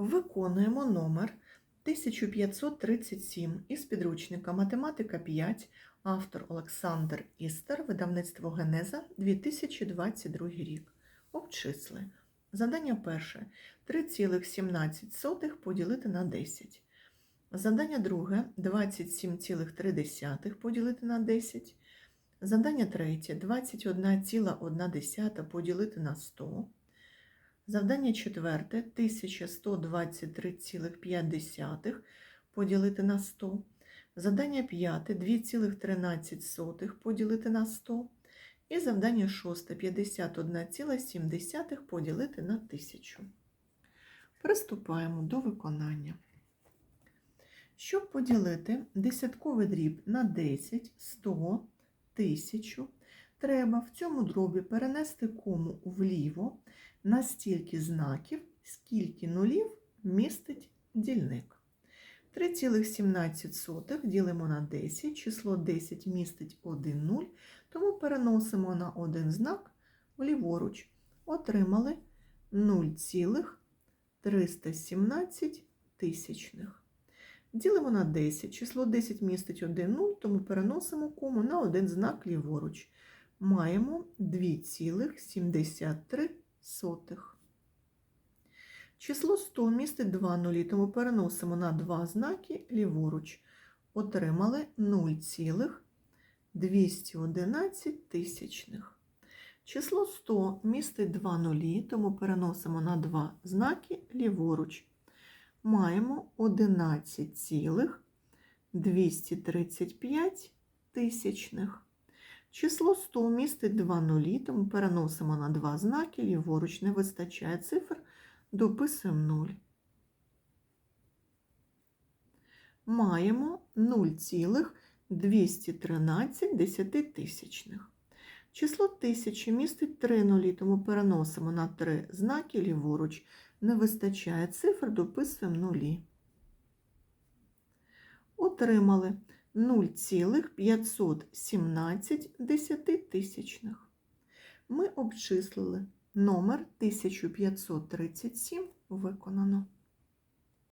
Виконуємо номер 1537 із підручника Математика 5, автор Олександр Істер, видавництво Генеза, 2022 рік. Обчисли. Задання перше. 3,17 поділити на 10. Задання друге. 27,3 поділити на 10. Задання третє. 21,1 поділити на 100. Завдання четверте 1123,5 поділити на 100. Завдання п'яте 2,13 поділити на 100. І завдання шосте 51,7 поділити на 1000. Приступаємо до виконання. Щоб поділити десятковий дріб на 10, 100, 1000, треба в цьому дробі перенести кому вліво на стільки знаків, скільки нулів містить дільник. 3,17 ділимо на 10, число 10 містить 1 нуль, тому переносимо на один знак вліворуч. Отримали 0,317 тисячних. Ділимо на 10, число 10 містить 1 нуль, тому переносимо кому на один знак ліворуч. Маємо 2,73. Число 100 містить 2 нулі, тому переносимо на два знаки ліворуч. Отримали 0,211 тисячних. Число 100 містить 2 нулі, тому переносимо на два знаки ліворуч. Маємо 11,235 тисячних. Число 100 містить 2 нулі, тому переносимо на два знаки, ліворуч не вистачає цифр, дописуємо 0. Маємо 0,213 десятитисячних. Число 1000 містить 3 нулі, тому переносимо на 3 знаки ліворуч. Не вистачає цифр, дописуємо нулі. Отримали 0,517 десятитисячних. Ми обчислили номер 1537 виконано.